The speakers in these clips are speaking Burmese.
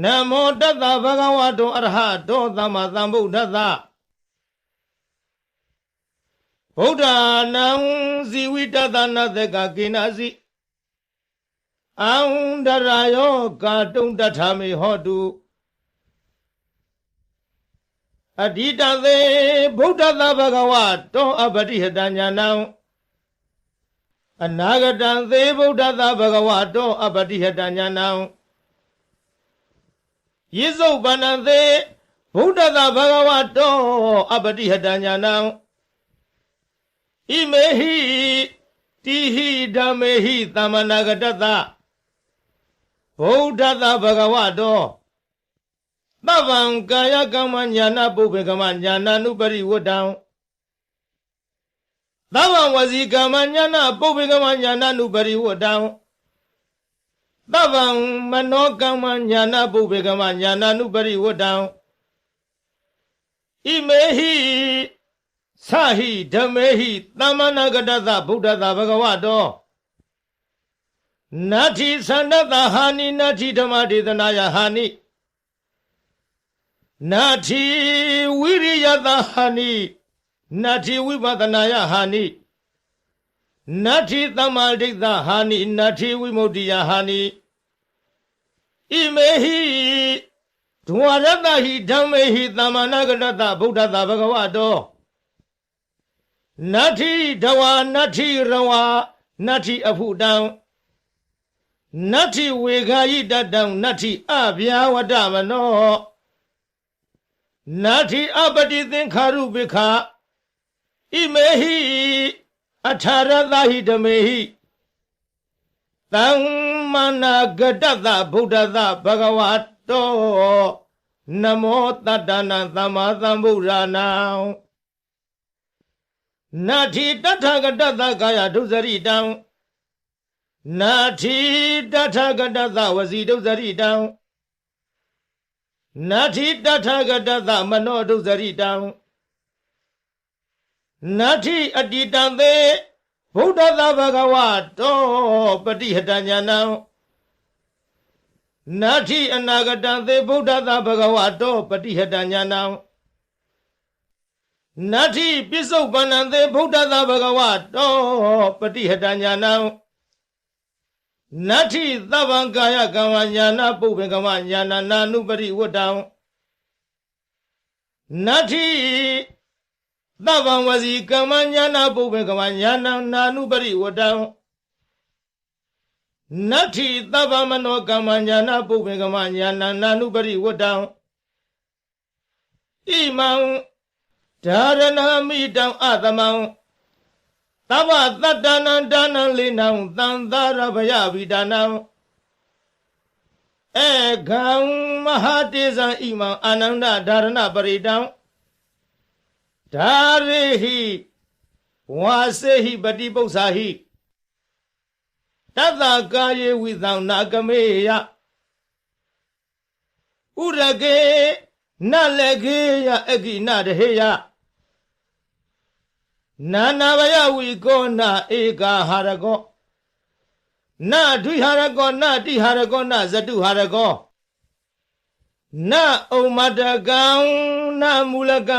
နမောတတ္တဗဂဝတောအရဟတောသမ္မာသမ္ဗုဒ္ဓတ္တဗုဒ္ဓနံဇီဝိတတနာတကကိနာစီအံဒရာယောကာတုံတထာမေဟောတုအဓိတသေဗုဒ္ဓတဘဂဝတောအပတိဟတညာနံအနာဂတံသေဗုဒ္ဓတဘဂဝတောအပတိဟတညာနံ ယေစုပန္နသေဗုဒ္ဓတဘဂဝတောအပတိဟတညာနံဣမေဟိတိဟိဓမ္မေဟိသမ္မနာဂတတဗုဒ္ဓတဘဂဝတောသဗ္ဗံကာယကမ္မညာနာပုဗ္ဗေကမ္မညာနာနုပရိဝတ္တံသဗ္ဗံဝစီကမ္မညာနာပုဗ္ဗေကမ္မညာနာနုပရိဝတ္တံ သဗ္ဗံမနောကမ္မညာနာပုဗ္ဗေကမ္မညာနာနုပရိဝတ္တံဣမေဟိသဟိဓမ္မေဟိသမ္မနာဂတသဗုဒ္ဓသာဘဂဝတောနတ္ထိသန္တတဟာနိနတ္ထိဓမ္မဒေသနာယဟာနိနတ္ထိဝိရိယတဟာနိနတ္ထိဝိပဿနာယဟာနိနတ္ထိသမ္မာဒိဋ္ဌဟာနိနတ္ထိဝိမု ക്തി ယဟာနိ ဣမေဟိဒဝရတဟိဓမ္မေဟိသမ္မာနာဂတတဗုဒ္ဓသာဘဂဝတောနတ္ထိဒဝနတ္ထိရဝနတ္ထိအဖုတံနတ္ထိဝေခာယိတတံနတ္ထိအဗျာဝတမနောနတ္ထိအပတိသင်္ခါရုပိခာဣမေဟိအထာရသဟိဓမေဟိသ မ္မာနာဂတတဗုဒ္ဓသဘဂဝတောနမောတတ္တနာသမ္မာသမ္ဗုဒ္ဓနာနာထိတထဂတသကာယဒုစရိတံနာထိတထဂတသဝစီဒုစရိတံနာထိတထဂတသမနောဒုစရိတံနာထိအတိတံသေ ဗုဒ္ဓသဘဂဝတောပฏิဟတညာနံနာထိအနာဂတံသေဗုဒ္ဓသဘဂဝတောပฏิဟတညာနံနတ္ထိပစ္စုပန္နံသေဗုဒ္ဓသာဘဂဝတောပฏิဟတညာနံနတ္ထိသဗ္ဗံကာယကမ္မညာနာပုပ္ပေကမ္မညာနာနာနုပရိဝတ္တံနတ္ထိ သဗ္ဗံဝစီကမ္မညာနာပုပ္ပေကမ္မညာနာနာနုပရိဝတ္တံနတ္ထိသဗ္ဗမနောကမ္မညာနာပုပ္ပေကမ္မညာနာနာနုပရိဝတ္တံဣမံဒါရဏမိတံအသမံသဗ္ဗတတ္တနံဒါနံလိနံသံသာရဗယဝိဒါနံဧကံမဟာတေဇံဣမံအာနန္ဒဒါရဏပရိတံ ဒါရိဟိဝါစေဟိပတိပု္ပ္ပာဟိတတ္တကာယေဝိသံနာကမေယဥရကေနလကေယအကိနတဟေယနာနာဘယဝီကောနာဧကာဟာရကောနာဒွိဟာရကောနာတိဟာရကောနာဇတုဟာရကောနာဩမတကံနာမူလကံ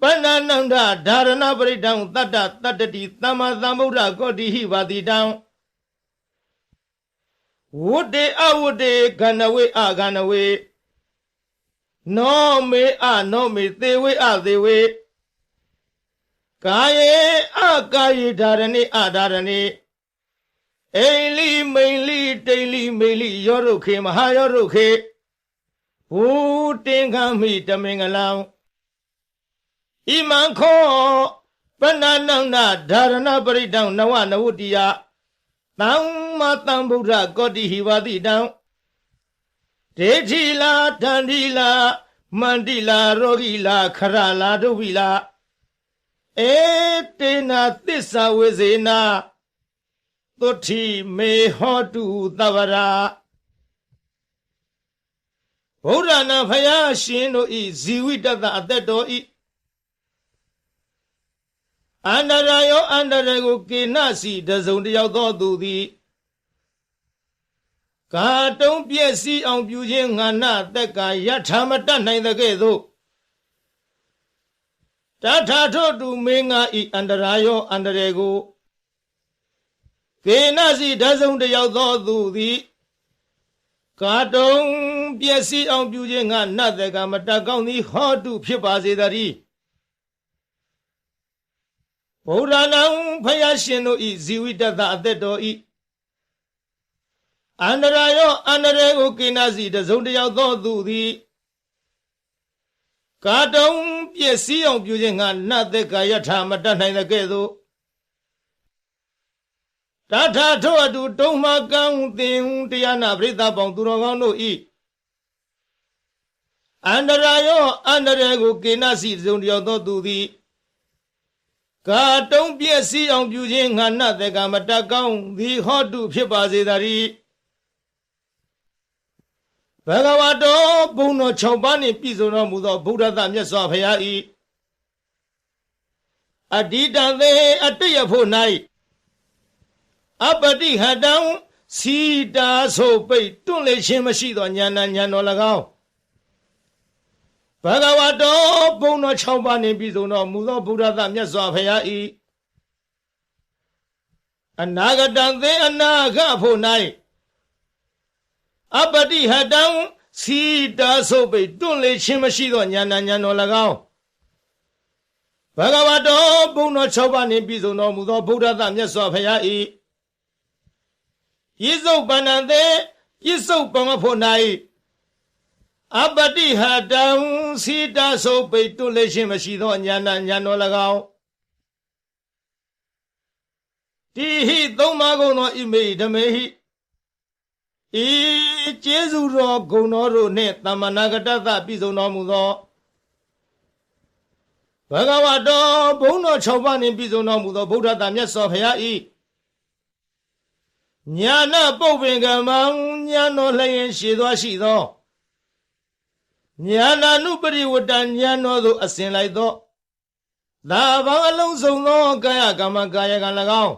ပဏ္ဏနန္ဒဓာရဏပရိဒံတတ္တတတ္တတိသမ္မာသမ္ဗုဒ္ဓကောတိဟိပါတိတံဝုတေအဝုတေခန္ဓဝေအခန္ဓဝေနောမေအနောမေသေဝေအသေဝေကာယေအကာယေဓာရဏိအဓာရဏိအိလီမိန်လီတိန်လီမိန်လီယောရုခေမဟာယောရုခေဘူတင်ခံမိတမင်္ဂလံ ဣမံခောပဏ္ဏနန္ဒဓာရဏပရိဒံနဝနဝတိယသမ္မာသမ္ဗုဒ္ဓကောတိဟိဝတိတံဒေထိလာတန္တိလာမန္တိလာရောဂီလာခရလာဒုဝိလာအေတေနာသစ္စာဝေဇေနာသုတိမေဟောတုသဗ္ဗရာဗုဒ္ဓနာဖယားရှင်တို့ဤဇီဝိတတအသက်တော်ဤ အန္တရာယောအန္တရာကိုကေနစီတစုံတယောက်သောသူသည်ကာတုံးပြည့်စည်အောင်ပြုခြင်းငါနတက်ကယထာမတတ်နိုင်တဲ့ကဲ့သို့တထာထောတုမင်းငါဤအန္တရာယောအန္တရာကိုကေနစီတစုံတယောက်သောသူသည်ကာတုံးပြည့်စည်အောင်ပြုခြင်းငါနတက်ကမတတ်ကောင်းသည်ဟောတုဖြစ်ပါစေတည်း ဗုဒ္ဓနာဖယားရှင်တို့ဤဇီဝိတတအသက်တော်ဤအန္တရာယောအန္တရာကိုကိနာစီတစုံတယောက်သောသူသည်ကာတုံပစ္စည်းအောင်ပြုခြင်းငါနတ်သက်ကာယထာမတတ်နိုင်တဲ့ကဲ့သို့တထာထောအတူတုံးမကံသင်တရားနာပရိသတ်ပေါင်းသူတော်ကောင်းတို့ဤအန္တရာယောအန္တရာကိုကိနာစီတစုံတယောက်သောသူသည် ကာတုံးပစ္စည်းအောင်ပြုခြင်းငါနတ်သက်ကာမတတ်ကောင်းသည်ဟောတုဖြစ်ပါစေတည်းဘဂဝတောဘုံတော်6ပါးနှင့်ပြည့်စုံတော်မူသောဗုဒ္ဓသမြတ်စွာဘုရား၏အတ္တိတံသေအတ္တယဖို့၌အပတိဟတံစီတာဆိုပိတ်တွန့်လေခြင်းမရှိသောဉာဏ်ဉာဏ်တော်၎င်း ဘဂဝတောဘုံတော်6ပါးနှင့်ပြည့်စုံတော်မူသောဗုဒ္ဓသမြတ်စွာဘုရား၏အနာဂတံသေအနာဂဖို့၌အပတိဟတံစီတာဆုပ်ပိတွန့်လေခြင်းမရှိသောဉာဏ်ဉာဏ်တော်၎င်းဘဂဝတောဘုံတော်6ပါးနှင့်ပြည့်စုံတော်မူသောဗုဒ္ဓသမြတ်စွာဘုရား၏ယိစုတ်ပဏ္ဏသေယိစုတ်ပမဖို့၌ အပတိဟတံစီတာဆုပ်ပိတွန့်လေခြင်းမရှိသောဉာဏ်ဉာဏ်တော်၎င်းတိဟိသုံးပါးကုန်သောဣမေဓမေဟိဤကျေးဇူးတော်ဂုဏ်တော်တို့နှင့်တမ္မနာကတ္တသပြည့်စုံတော်မူသောဘဂဝတောဘုန်းတော်6ပါးနှင့်ပြည့်စုံတော်မူသောဗုဒ္ဓတာမြတ်စွာဘုရားဤညာနာပုပ္ပင်ကမံညာတော်လျင်ရှည်သောရှိသော ညာနာနုပရိဝတ္တညာတော်သို့အစဉ်လိုက်သောသာဘောင်းအလုံးစုံသောကာယကမ္မကာယကံ၎င်း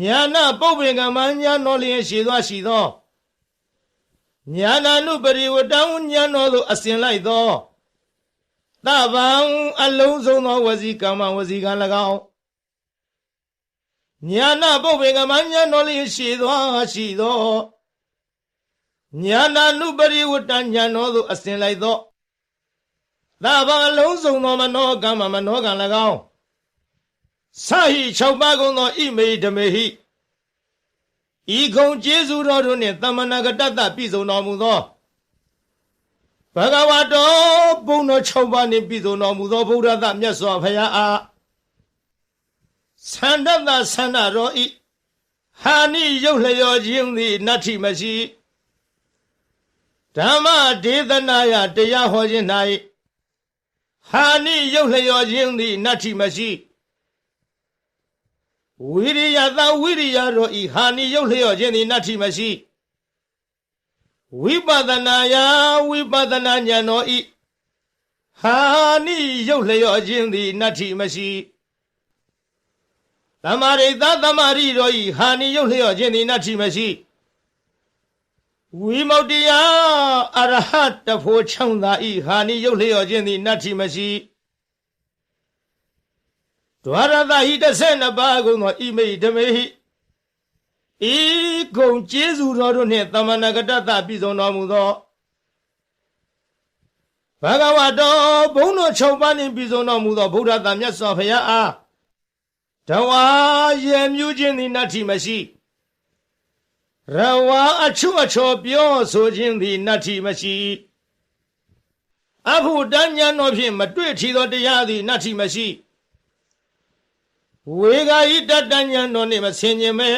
ညာနာပုပ္ပင်ကမညာတော်လျင်ရှိသောရှိသောညာနာနုပရိဝတံညာတော်သို့အစဉ်လိုက်သောသဗံအလုံးစုံသောဝစီကမ္မဝစီကံ၎င်းညာနာပုပ္ပင်ကမညာတော်လျင်ရှိသောရှိသော ညာနာနုပရိဝတံညာတော်သို့အစဉ်လိုက်သောသဗံအလုံးစုံသောမနောကမ္မမနောကံ၎င်းဆဟိ၆ပါးကုန်သောဣမေဓမေဟိဤကုံကျေးဇူးတော်တို့နှင့်တမနာကတ္တပြည့်စုံတော်မူသောဘဂဝတောဘုံတော်၆ပါးနှင့်ပြည့်စုံတော်မူသောဗုဒ္ဓသမြတ်စွာဘုရားအားသန္တတသန္တရောဤဟာနိရုပ်လျော်ခြင်းသည်နတ္ထိမရှိ ဓမ္မဒေသနာယတရားဟောခြင်း၌ဟာနိရုပ်လျော်ခြင်းသည်နတ္ထိမရှိဝိရိယသာဝိရိယတို့ဤဟာနိရုပ်လျော့ခြင်းသည်နတ္ထိမရှိဝိပဿနာယဝိပဿနာဉာဏ်တော်ဤဟာနိရုပ်လျော့ခြင်းသည်နတ္ထိမရှိသမာရိသသမာရိတို့ဤဟာနိရုပ်လျော့ခြင်းသည်နတ္ထိမရှိ ဝိမု ക്തി ယအရဟတဖို့ချောင်းသာဤဟာနိရုပ်လျော့ခြင်းသည်နတ္ထိမရှိဒွါရသဟိ32ပါးကုန်သောဣမိဓမေဟိဤကုံကျေးဇူးတော်တို့နှင့်တမဏဂတတပြည့်စုံတော်မူသောဘဂဝတောဘုန်းတော်၆ပါးနှင့်ပြည့်စုံတော်မူသောဗုဒ္ဓသာမြတ်စွာဘုရားအားတဝါယေမြူးခြင်းသည်နတ္ထိမရှိ ရဝါအချွတ်အချော်ပြောဆိုခြင်းသည်နတ်ထီမရှိအဖုတဉဏ်တော်ဖြင့်မတွေ့ထီသောတရားသည်နတ်ထီမရှိဝေဂာဤတတဉဏ်တော်နှင့်မဆင်ခြင်မဲ့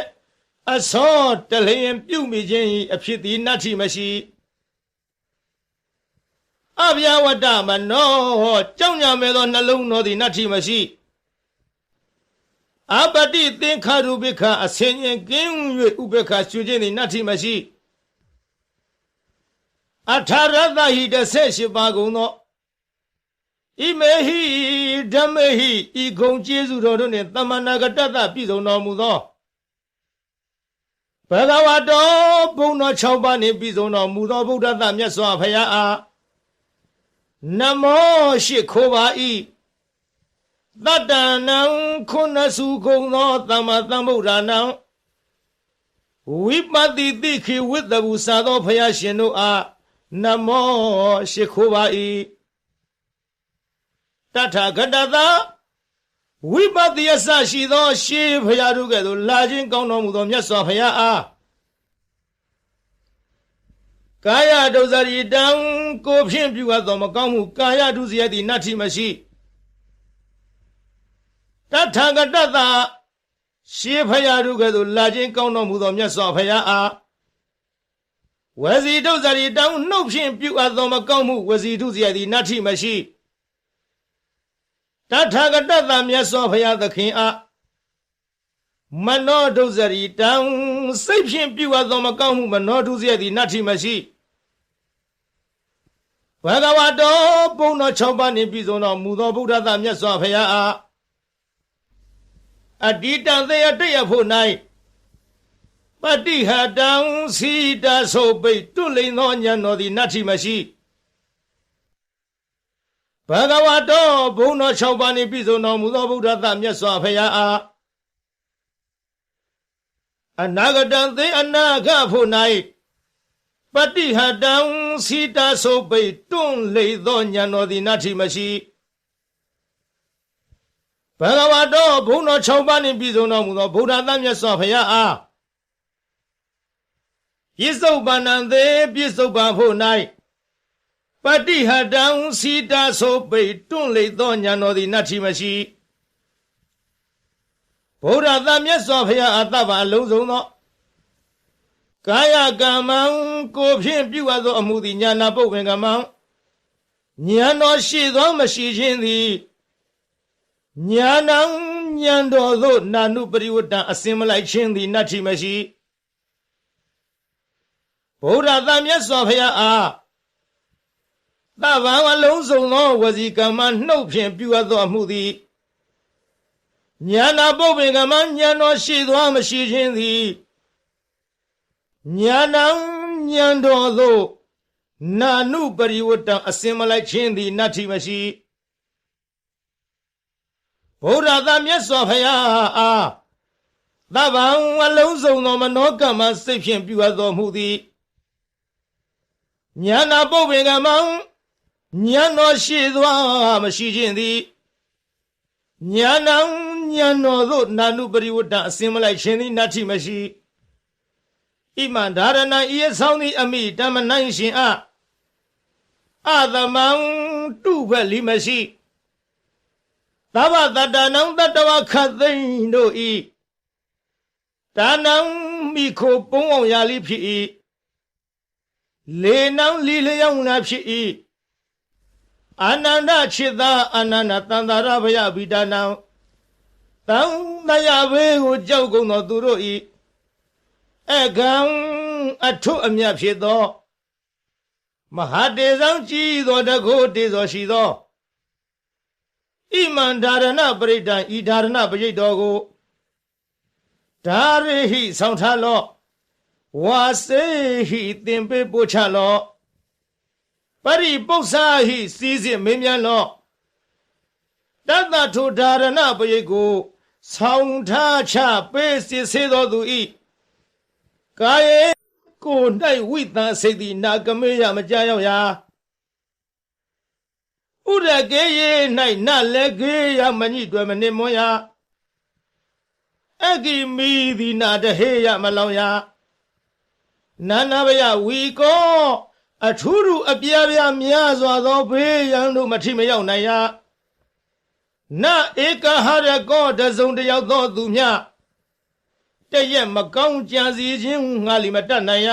အသောတလျင်ပြုမိခြင်း၏အဖြစ်သည်နတ်ထီမရှိအဗျာဝတ္တမနောကြောင့်ညာမဲ့သောနှလုံးတော်သည်နတ်ထီမရှိ အပတိသင်္ခါရုပိခအစင်ရင်ကင်း၍ဥပေက္ခရှုခြင်းသည်နတ္ထိမရှိအထာရတဟိတဆက်ရှိပါကုန်သောဣမေဟိဓမ္မေဟိဤကုံကျေးဇူးတော်တို့နှင့်တမနာကတ္တပြည့်စုံတော်မူသောဘဂဝတောဘုံတော်၆ပါးနှင့်ပြည့်စုံတော်မူသောဗုဒ္ဓသမြတ်စွာဘုရားအားနမောရှိခိုးပါ၏ တတ္တနံခုနစုကုံသောသမ္မာသမ္ဗုဒ္ဓနံဝိပတိတိခိဝိတ္တဘူစာသောဘုရားရှင်တို့အားနမောရှိခိုးပါ၏တထာဂတသာဝိပတိယဆရှိသောရှေးဘုရားတို့ကဲ့သို့လာခြင်းကောင်းတော်မူသောမြတ်စွာဘုရားအားကာယဒုစရိတံကိုဖြင့်ပြုအပ်သောမကောင်းမှုကာယဒုစရိုက်သည်နတ္ထိမရှိ တထာဂတသာရှေးဘုရားတို့ကဲ့သို့လာခြင်းကောင်းတော်မူသောမြတ်စွာဘုရားအားဝစီဒုစရိတံနှုတ်ဖြင့်ပြုအပ်သောမကောင်းမှုဝစီဒုစရိုက်သည်နတ္ထိမရှိတထာဂတသမြတ်စွာဘုရားသခင်အားမနောဒုစရိတံစိတ်ဖြင့်ပြုအပ်သောမကောင်းမှုမနောဒုစရိုက်သည်နတ္ထိမရှိဘဂဝတောဘုံတော်၆ပါးနှင့်ပြည့်စုံတော်မူသောဗုဒ္ဓသမြတ်စွာဘုရားအား အတ္တိတံသေယတရဖို့၌ပတိဟတံစီတဆိုပိတ်တွလိန်သောဉာဏ်တော်သည်နတ္ထိမရှိဘဂဝတောဘုံတော်၆ပါးနှင့်ပြည့်စုံတော်မူသောဗုဒ္ဓသမြတ်စွာဘုရားအားအနာဂတံသေအနာဂဖို့၌ပတိဟတံစီတာဆိုပိတ်တွန့်လေသောဉာဏ်တော်သည်နတ္ထိမရှိ ဘဂဝတောဘုံတော်၆ပါးနှင့်ပြည့်စုံတော်မူသောဗုဒ္ဓသမြတ်စွာဘုရားအားပြစ္ဆုတ်ပန္နံသေးပြစ္ဆုတ်ပန်ဖို့၌ပတိဟတံစီတာဆိုပိတ်တွန့်လေသောဉာဏ်တော်သည်နတ္ထိမရှိဗုဒ္ဓသမြတ်စွာဘုရားအတ္တပါအလုံးစုံသောကာယကမ္မံကိုဖြင့်ပြုအပ်သောအမှုသည်ညာနာပုတ်ဝင်ကမ္မံဉာဏ်တော်ရှိသောမရှိခြင်းသည် ညာနံဉာဏ်တော်သို့နာနုပရိဝတ္တအစင်မလိုက်ခြင်းသည်နတ္ထိမရှိဗုဒ္ဓသမြတ်စွာဘုရားအားသဗ္ဗံအလုံးစုံသောဝစီကမ္မနှုတ်ဖြင့်ပြုအပ်သောအမှုသည်ညာနာပုတ်ပင်ကမ္မဉာဏ်တော်ရှိသောမရှိခြင်းသည်ညာနံဉာဏ်တော်သို့နာနုပရိဝတ္တအစင်မလိုက်ခြင်းသည်နတ္ထိမရှိ ဘုရားသမြတ်စွာဘုရားအားသဗ္ဗံအလုံးစုံသောမနောကမ္မစိတ်ဖြင့်ပြုအပ်တော်မူသည်ညာနာပုတ်ပင်ကမ္မဉာဏ်တော်ရှိသွားမရှိခြင်းသည်ညာနံဉာဏ်တော်သို့နာနုပရိဝတ္တအစင်မလိုက်ခြင်းသည်နတ္ထိမရှိဣမံဒါရဏဤအဆောင်သည်အမိတမနိုင်ရှင်အအသမံတုဖက်လီမရှိ သဗ္ဗတတနံတတဝခသိမ့်တို့ဤဒါနံမိခိုပုံအောင်ရာလိဖြစ်၏လေနံလီလျောင်းနာဖြစ်၏အာနန္ဒချစ်သာအာနန္ဒတန္တာရဘယဗိဒါနံတံတယဘေကိုကြောက်ကုန်သောသူတို့ဤအကံအထုအမြတ်ဖြစ်သော မဟာတေဇံကြည်သောတကုတေဇောရှိသော ဣမန္ဒာရဏပရိဒံဤဒါရဏပရိတ်တော်ကိုဒါရိဟိဆောင်ထားလော့ဝါစေဟိသင်ပေးပို့ချလော့ပရိပု္ပ္ပာဟိစီးစစ်မင်းမြန်းလော့တတ္တထုဒါရဏပရိတ်ကိုဆောင်ထားချပေးစစ်ဆေးတော်သူဤကာယေကို၌ဝိတံစိတ်သည်နာကမေယမကြရောက်ရာ ဥရကေယေ၌နလည်းကေယမညိတွယ်မနစ်မွန်ရာအဂိမီသည်နာတဟေယမလောင်ရာနာနာဘယဝီကောအထူးထူအပြားပြားများစွာသောဘေးရန်တို့မထိမရောက်နိုင်ရာနဧကဟရကောတစုံတယောက်သောသူမြတရက်မကောင်းကြံစီခြင်းငါလီမတတ်နိုင်ရ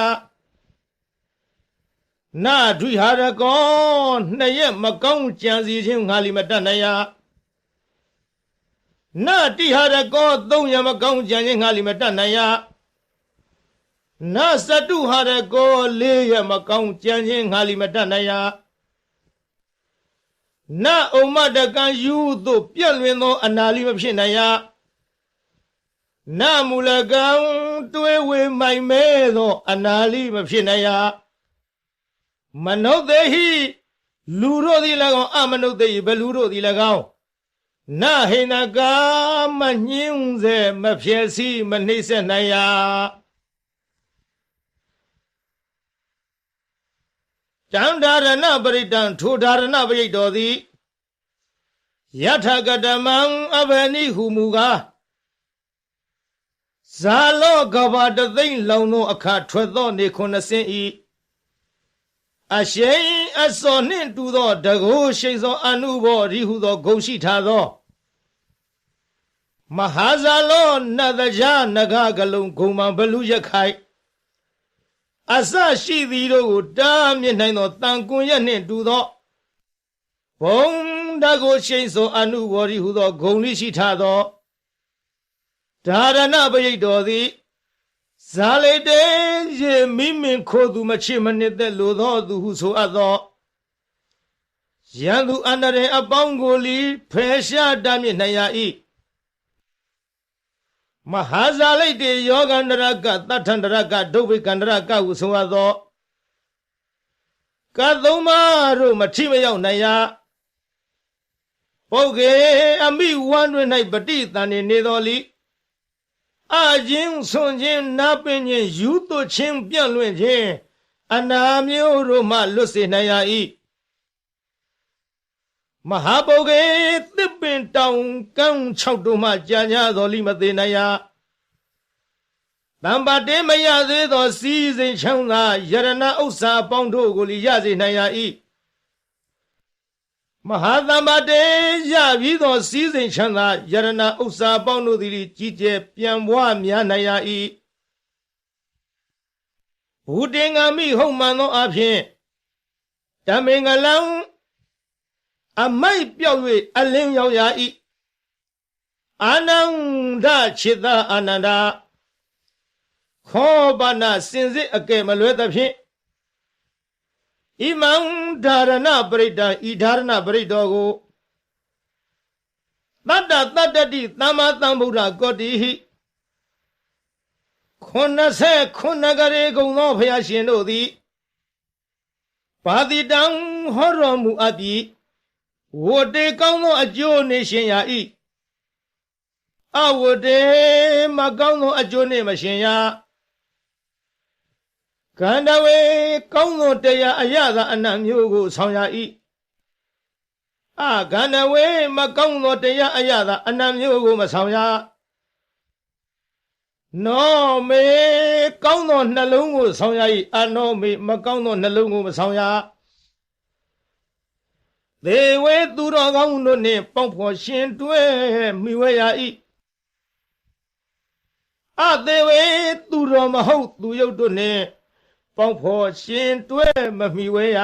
နာဒွိဟာရကောနှစ်ရက်မကောင်းကြံစီခြင်းငါလီမတတ်နိုင်ရနာတိဟာရကောသုံးရက်မကောင်းကြံခြင်းငါလီမတတ်နိုင်ရနာစတုဟာရကောလေးရက်မကောင်းကြံခြင်းငါလီမတတ်နိုင်ရနာဥမ္မတကံယူသို့ပြက်လွင်သော အနာလီမဖြစ်နိုင်ရနာမူလကံတွေးဝေမိုင်မဲသော အနာလီမဖြစ်နိုင်ရ မနုဿေဟိလူတို့သည်၎င်းအမနုဿေဟိဘလူတို့သည်၎င်းနာဟိနကာမညင်းစေမဖြစ်စီမနှိမ့်ဆက်နိုင်ရတံဒါရဏပရိတံထိုဒါရဏပရိတ်တော်သည်ယထကတမံအဘနိဟုမူကားဇာလောကဘာတသိမ့်လောင်သောအခါထွက်သောနေခုနှစ်စင်းဤ အရှိန်အစောနှင့်တူသောတကိုးရှိန်သောအနုဘောရိဟုသောဂုံရှိထားသောမဟာဇာလောနတ်တကြားနဂကလုံးဂုံမံဘလူရခိုင်အစရှိသည်တို့ကိုတားမြစ်နိုင်သောတန်ကွန်ရက်နှင့်တူသောဘုံတကိုရှိန်သောအနုဘောရိဟုသောဂုံလိရှိထားသောဒါရဏပရိတ်တော်သည် ဇာလေတေရေမိမင်ခိုသူမချစ်မနစ်သက်လိုသောသူဟုဆိုအပ်သောရန်သူအန္တရေအပေါင်းကိုလီဖယ်ရှားတမ်းမြစ်နိုင်ရ၏မဟာဇာလိတ်တေယောဂန္တရကတထန္တရကဒုဗ္ဗေကန္တရကဟုဆိုအပ်သောကသုံးပါးတို့မထိမရောက်နိုင်ရပုဂ္ဂေအမိဝမ်းတွင်၌ပဋိသန္ဓေနေတော်လီ အချင်းဆွန်ခြင်းနာပင်ခြင်းယူသွခြင်းပြန့်လွင့်ခြင်းအနာမျိုးတို့မှလွတ်စေနိုင်ရ၏မဟာပုဂ္ဂေသစ်ပင်တောင်ကန်း၆တို့မှကြာညာတော်လိမသေးနိုင်ရတံပါတေမရသေးသော စီးစိမ်ချမ်းသာယရဏဥစ္စာအပေါင်းတို့ကိုလီရစေနိုင်ရ၏ မဟာသမ္ပါတေရပြီးသောစီးစိမ်ချမ်းသာယရဏဥစ္စာအပေါင်းတို့သည်ကြီးကျယ်ပြန်ပွားများနိုင်ရ၏ဘူတင်္ဂမိဟုတ်မှန်သောအဖြစ်ဓမ္မင်္ဂလံအမိုက်ပြောက်၍အလင်းရောက်ရ၏အာနန္ဒခြေသာအာနန္ဒာခောပနာစင်စစ်အကဲမလွဲသဖြင့် ဣမံဓာရဏပရိဒံဤဓာရဏပရိတောကိုတတ္တတတ္တတိသမ္မာသမ္ဗုဒ္ဓကောတိဟိခုနှစ်ဆက်ခုနှစ်ကလေးကုံသောဖျားရှင်တို့သည်ပါတိတံဟောတော်မူအပ်ပြီးဝတေကောင်းသောအကျိုးနေရှင်ရာ၏အဝတေမကောင်းသောအကျိုးနေမရှင်ရာ ကန္တဝေကောင်းသောတရားအရသာအနတ်မျိုးကိုဆောင်ရ၏အကန္တဝေမကောင်းသောတရားအရသာအနတ်မျိုးကိုမဆောင်ရနောမေကောင်းသောနှလုံးကိုဆောင်ရ၏အနောမေမကောင်းသောနှလုံးကိုမဆောင်ရသေဝေသူတော်ကောင်းတို့နှင့်ပေါင်းဖော်ရှင်တွဲမိဝဲရ၏အသေးဝေသူတော်မဟုတ်သူရုပ်တို့နှင့် ပေါင်းဖော်ရှင်တွဲမမိဝဲရ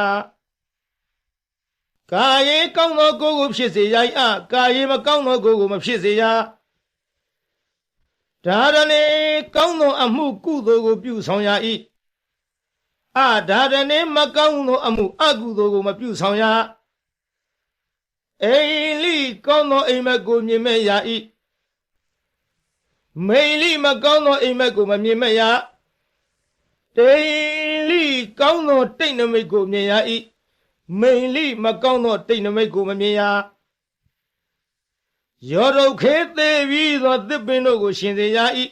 ကာယေကောင်းသောကိုယ်ကိုဖြစ်စေရ၏အကာယေမကောင်းသောကိုယ်ကိုမဖြစ်စေရဒါရဏေကောင်းသောအမှုကုသိုလ်ကိုပြုဆောင်ရ၏အဒါရဏေမကောင်းသောအမှုအကုသိုလ်ကိုမပြုဆောင်ရအိလိကောင်းသောအိမ်မက်ကိုမြင်မဲ့ရ၏မိလိမကောင်းသောအိမ်မက်ကိုမမြင်မဲ့ရတိလိ ကောင်းသောတိတ်နမိတ်ကိုမြင်ရ၏မိလိမကောင်းသောတိတ်နမိတ်ကိုမမြင်ရယောရုခေသေးပြီးသောသစ်ပင်တို့ကိုရှင်စေရ၏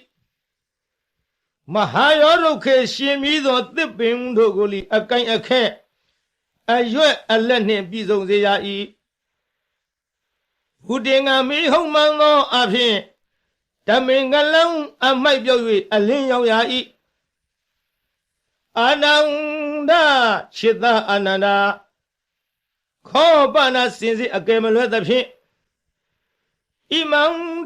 မဟာယောရုခေရှင်ပြီးသောသစ်ပင်တို့ကိုလီအကိုင်အခက်အရွက်အလက်နှင့်ပြည်စုံစေရ၏ဘုတင်ငါမိဟုံမှန်သောအဖြစ်ဓမင်္ဂလံအမိုက်ပြောက်၍အလင်းရောက်ရ၏ အာနန္ဒခြေသာအာနန္ဒာခောပနာစင်စစ်အကယ်မလွဲသဖြင့်ဣမံ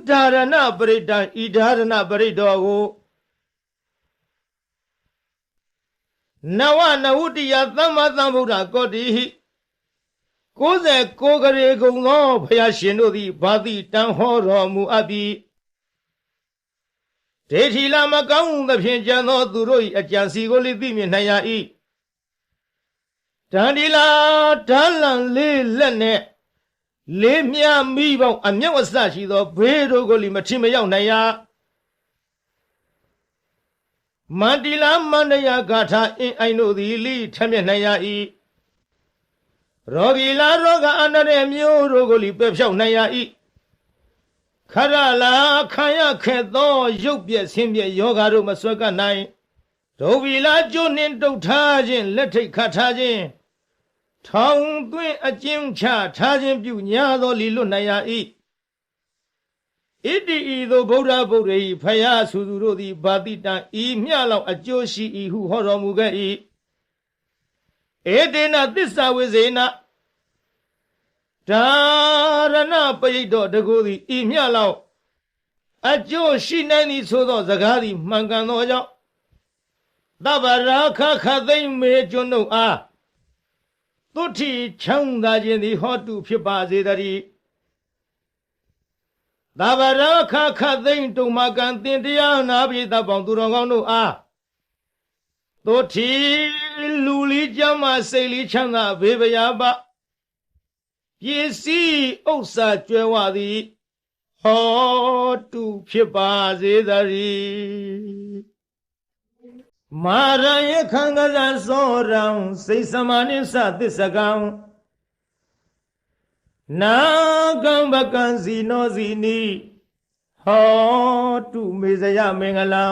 ဓာရဏပရိတံဤဓာရဏပရိတောကိုနဝနဝုတ္တိယသမ္မာသမ္ဗုဒ္ဓကောတိဟိ69ကရေကုံသောဘုရားရှင်တို့သည်ဘာတိတန်ဟောတော်မူအပ်ပြီး ဒေထီလာမကောင်းသဖြင့်ကြံသောသူတို့၏အကြံစီကိုလည်းသိမြင်နိုင်ရ၏တန်ဒီလာဓာလံလေးလက်နဲ့လေးမြမိပေါင်းအမျက်ဝဆရှိသောဘေးတို့ကိုလည်းမထင်မရောက်နိုင်ရမန္တိလာမန္တရာဂါထာအင်းအိုင်တို့သည်လိထမျက်နိုင်ရ၏ရောဂီလာရောဂအန္တရမျိုးတို့ကိုလည်းပယ်ဖြောက်နိုင်ရ၏ ခရလာခံရခဲ့သောရုပ်ပြက်ဆင်းပြက်ယောဂါတို့မဆွဲကပ်နိုင်ဒုဗီလာကျွနှင်းတုတ်ထားခြင်းလက်ထိတ်ခတ်ထားခြင်းထောင်သွင်းအကျဉ်းချထားခြင်းပြုညာသောလီလွတ်နိုင်ရ၏ဣတိဤသို့ဗုဒ္ဓဗုဒ္ဓ၏ဖယားဆူသူတို့သည်ဗာတိတံဤမျှလောက်အကျိုးရှိ၏ဟုဟောတော်မူခဲ့၏ဧတေနသစ္စာဝိဇေန ဒါရဏပရိတ်တော်တကူသည်ဤမျှလောက်အကျိုးရှိနိုင်သည်ဆိုသောစကားသည်မှန်ကန်သောကြောင့်သဗ္ဗရာခခသိမ့်မေကျွန်းတို့အားသုတိချောင်းသာခြင်းသည်ဟောတုဖြစ်ပါစေတည်းသဗ္ဗရာခခသိမ့်တုံမကံတင်တရားနာပိသပေါင်းသူတော်ကောင်းတို့အားသုတိလူလီကျမ်းမစိတ်လီချမ်းသာဘေးဗျာပါ ပစ္စည်းဥစ္စာကျွဲဝသည်ဟောတုဖြစ်ပါစေတည်းမာရယခံကစားစောရံစိတ်စမာနိသသစ္စကံနာကံပကံစီနောစီနီဟောတုမေဇယမင်္ဂလံ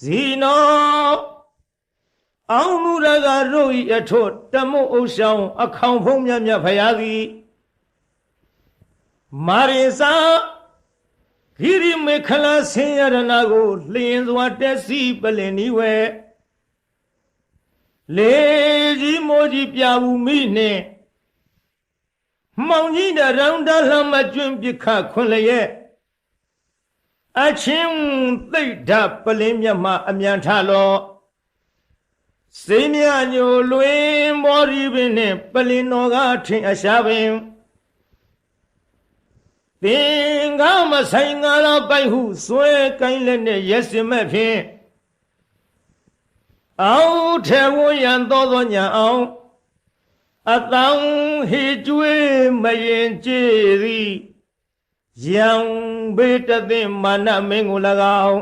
ဇီနော အောင်မူရကတို့ဤအထွတ်တမုတ်ဥဆောင်အခေါင်ဖုံးမြတ်မြတ်ဖရာသည်မာရိစာဂိရိမေခလာဆင်းရဏကိုလျင်စွာတက်စီပလင်ဤဝဲလေကြီးမိုးကြီးပြဘူးမိနှင့်မောင်ကြီးတရောင်တလှမကျွန်းပြခခွန်လျက်အချင်းသိဒ္ဓပလင်းမြတ်မှအမြန်ထလော့ စိမြညိုလွင်မောရီပင်နှင့်ပလင်တော်ကထင်အရှားပင်သင်္ကမဆိုင်ငါတော့ပိုက်ဟုစွဲကိုင်းလက်နဲ့ရက်စင်မဲ့ဖြင့်အောင်ထဲဝရန်သောသောညာအောင်အတောင်ဟေကျွေးမရင်ကြည်သည်ယံဘေတသိမာနမင်းကို၎င်း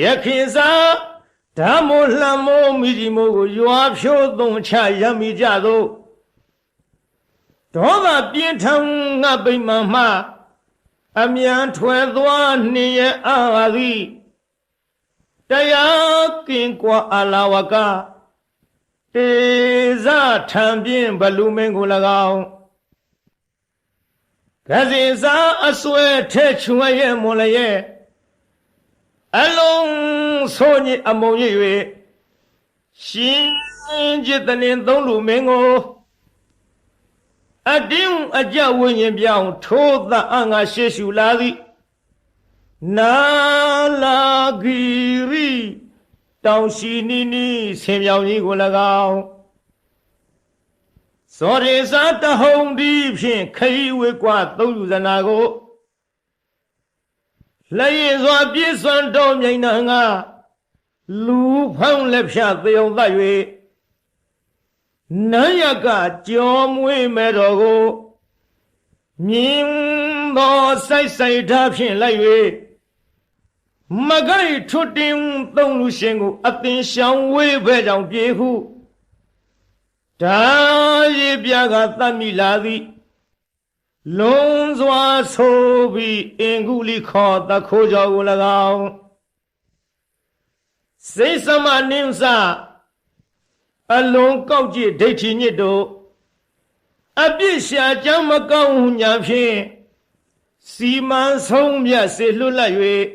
ယခင်စား ဓမ္မို့လှမိုးမိကြီးမိုးကိုရွာဖြိုးသုံးချရမိကြသောဒေါသပြင်းထန်ငါပိမှန်မှအမြန်ထွယ်သွားနှင်းရဲ့အာသည်တရားကင်ကွာအလာဝကတေဇထံပြင်းဘလူမင်းကို၎င်းကစီစာအစွဲထဲချွေရဲ့မွန်လရဲ့ အလုံးဆိုညအမုံရ၍ရှင်จิตတရင်သုံးလူမင်းကိုအတင်းအကြဝိညာဉ်ပြောင်းထိုးသအငါရှေရှုလာသည်နာလာဂီရီတောင်ရှိနီနီဆင်ပြောင်ကြီးကို၎င်းစောရေစာတဟုံဒီဖြင့်ခရီးဝေကွာသုံးယူဇနာကို လက်ရည်စွာပြည့်စွန်တော်မြိန်နာငါလူဖောင်းလက်ဖြသေုံသတ်၍နန်းရကကြောမွေးမဲ့တော်ကိုမြင်းသောစိုက်စိုက်ထားဖြင့်လိုက်၍မကိုက်ထွတ်တင်သုံးလူရှင်ကိုအသင်ရှောင်ဝေးဘဲကြောင့်ပြေဟုဒါရီပြကသတ်မိလာသည် လုံးစွာဆိုပြီးအင်ကုလိခေါ်တခိုးကြောကို၎င်းစိတ်သမနိစ္စအလုံးကောက်ကြည့်ဒိဋ္ဌိညစ်တို့အပြစ်ရှာကြောင်းမကောင်းဟုညာဖြင့်စီမံဆုံးမြတ်စေလွတ်လပ်၍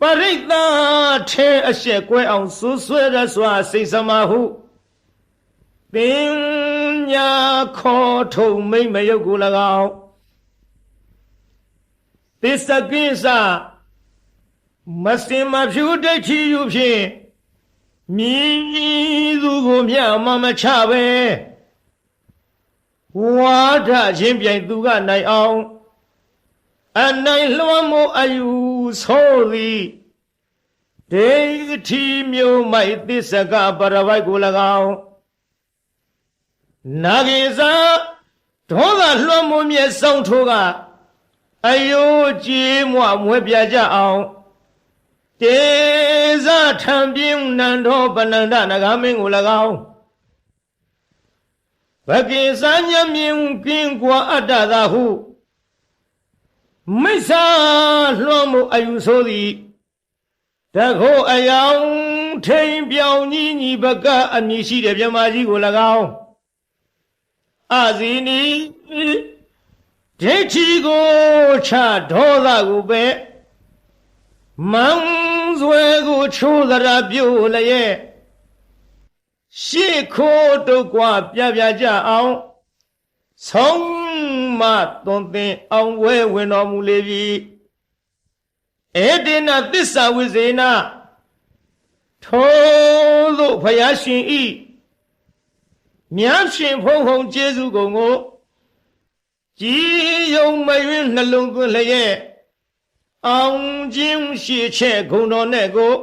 ပရိသတ်ထဲအရှက်ကွဲအောင်ဆူဆွဲရစွာစိတ်သမဟုပ ညာခေါ်ထုံမိမ့်မယုတ်ကို၎င်းသစ္စကိစ္စမစင်မဖြူတတ်ချီယူဖြင့်မြည်သူကိုမြမမချပဲဝါဒချင်းပြိုင်သူကနိုင်အောင်အနိုင်လွှမ်းမိုးအယူဆိုသည်ဒေတိမျိုးမိုက်သစ္စကပရပိုက်ကို၎င်း နာဂေသာဒေါသလွှမ်းမိုးမြဲဆောင်ထိုးကအယိုးကြည်မွမွဲပြကြအောင်တေဇထံပြင်းနန္ဒောပနန္ဒနဂမင်းကို၎င်းဘကိစံညမြင်ကင်းကွာအတ္တသာဟုမိစ္ဆာလွှမ်းမှုအယူဆိုသည်တခိုးအယောင်ထိန်ပြောင်ကြီးညီဘကအမည်ရှိတဲ့မြမကြီးကို၎င်း အဇီနီဒိဋ္ဌိကိုချဒေါသကိုပဲမန်းဆွဲကိုချိုးသရာပြုတ်လျက်ရှေ့ခိုးတုတ်ကွာပြပြကြအောင်ဆုံးမသွန်သင်အောင်ဝဲဝင်တော်မူလေပြီဧတေနသစ္စာဝိဇေနထိုသို့ဖယားရှင်ဤ မြတ်ရှင်ဖုံဖုံကျေးဇူးကုန်ကိုကြည်ယုံမယွင်းနှလုံးသွင်းလျက်အောင်ခြင်းရှိချက်ဂုံတော်နဲ့ကို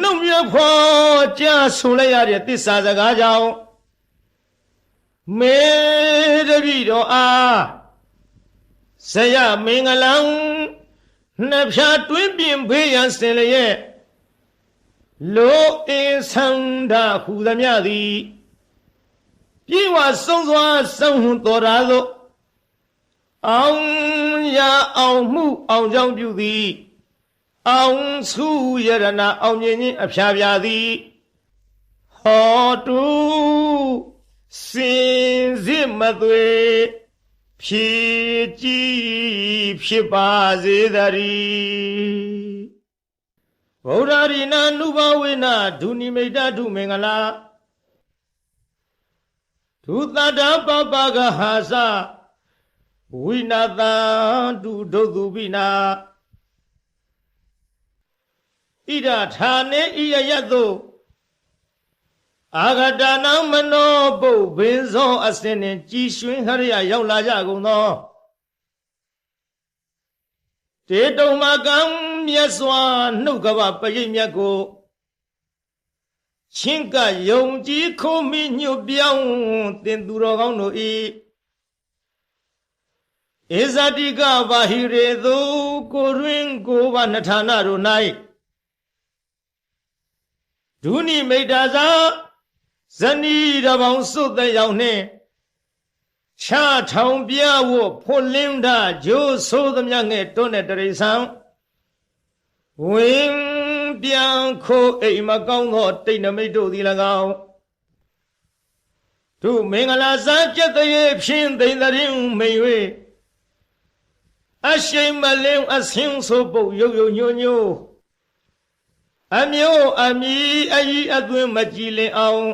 နှုတ်မြဖော်ကြားဆိုလိုက်ရတဲ့တစ္ဆာစကားကြောင့်မေတပိတော်အားဇယမင်္ဂလံနှစ်ဖြာတွင်းပြင်ဖေးရန်စင်လျက်လောအင်းဆန္ဒဟူသမျှသည် ပြေဝဆုံးစွာဆုံးဟွန်တော်ရာသို့အောင်ရအောင်မှုအောင်ကြောင့်ပြုသည်အောင်စုယရနာအောင်မြင်ခြင်းအဖျားပြသည်ဟောတုစင်စစ်မသွေဖြည့်ကြည်ဖြစ်ပါစေတည်းဗုဒ္ဓရိနာနုဘဝေနဒုနိမိတ်ဒုမင်္ဂလာ ဒုသတ္တပပကဟာသဝိနာတံတုဒုသူပိနာဣဒဌာနေဣယယတုအာဂတနာမနောပုတ်ဘင်းစောအစင်းနှင့်ကြည်ရွှင်ဟရိယရောက်လာကြကုန်သောတေတုံမကံမြတ်စွာနှုတ်ကပပရိမြတ်ကို ချင်းကယုံကြည်ခိုးမိညွတ်ပြောင်းတင်သူတော်ကောင်းတို့ဤဧဇတိကဘာဟိရေသူကိုရင်းကိုဘာနဌာနတို့၌ဒုနိမိတ်တာသာဇနီးတပေါင်းစွတ်တဲ့ရောက်နှင့်ချထောင်ပြဝဖွလင်းတာဂျိုးဆိုးသမျှငဲ့တွန်းတဲ့တရိษံဝင်း ပြန်ခိုးအိမ်မကောင်းသောတိတ်နမိတ်တို့သည်၎င်းသူမင်္ဂလာစားကြက်တဲ့ဖြင်းသိမ့်တဲ့မိန်၍အရှိန်မလင်းအဆင်းဆိုပုတ်ရုပ်ရုပ်ညို့ညို့အမျိုးအမီအကြီးအသွင်းမကြည်လင်အောင်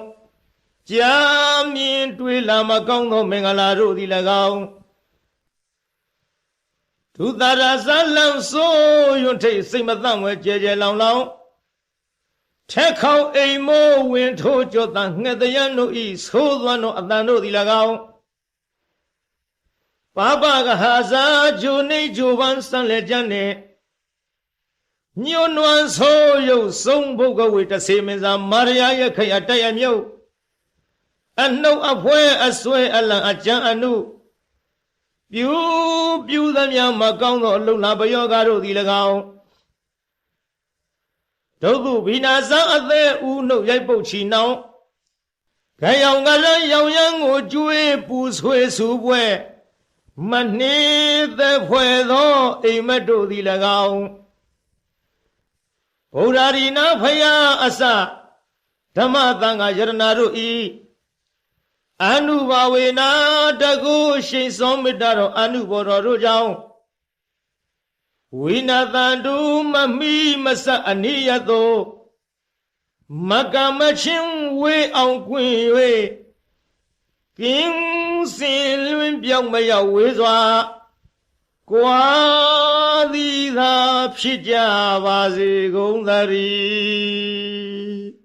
ကြာမြင်တွေ့လာမကောင်းသောမင်္ဂလာတို့သည်၎င်း ဒုသရဇလံဆိုရွန်ထိတ်စိတ်မသန့်ဝဲကြဲကြဲလောင်လောင်ထက်ခေါအိမ်မိုးဝင်ထိုးကြောတန်ငှက်တရန်တို့ဤသိုးသွမ်းတို့အတန်တို့သည်၎င်းပါပကဟာဇာဂျိုနေဂျိုပန်းစံလက်ကြမ်းနဲ့ညွန်းနွမ်းဆိုးရုပ်ဆုံးဘုတ်ကဝေတဆေမင်းစာမာရယာရဲ့ခရတရမြုပ်အနှုတ်အဖွဲအဆွဲအလံအကြံအနု ပြူပြူသမျှမကောင်းသောအလုံလာပယောဂါတို့သည်၎င်းဒုက္ခဘိနာဇံအသက်ဦးနှုတ်ရိုက်ပုတ်ချီနှောင်းခရောင်ကလည်းရောင်ရမ်းကိုကျွေးပူဆွေဆူပွဲမနှေးသက်ဖွယ်သောအိမ်မက်တို့သည်၎င်းဗုဒ္ဓရီနာဖယားအစဓမ္မသံဃာယရနာတို့ဤ အနုဘာဝေနာတကုရှိန်စောမေတ္တာတော်အနုဘောတော်တို့ကြောင့်ဝိနာတန်တုမမိမဆအနိယတောမကမချင်းဝေအောင်ကွင်၍ကင်းစင်လွင်ပြောင်းမရောက်ဝေးစွာကွာသည်သာဖြစ်ကြပါစေကုန်သတည်း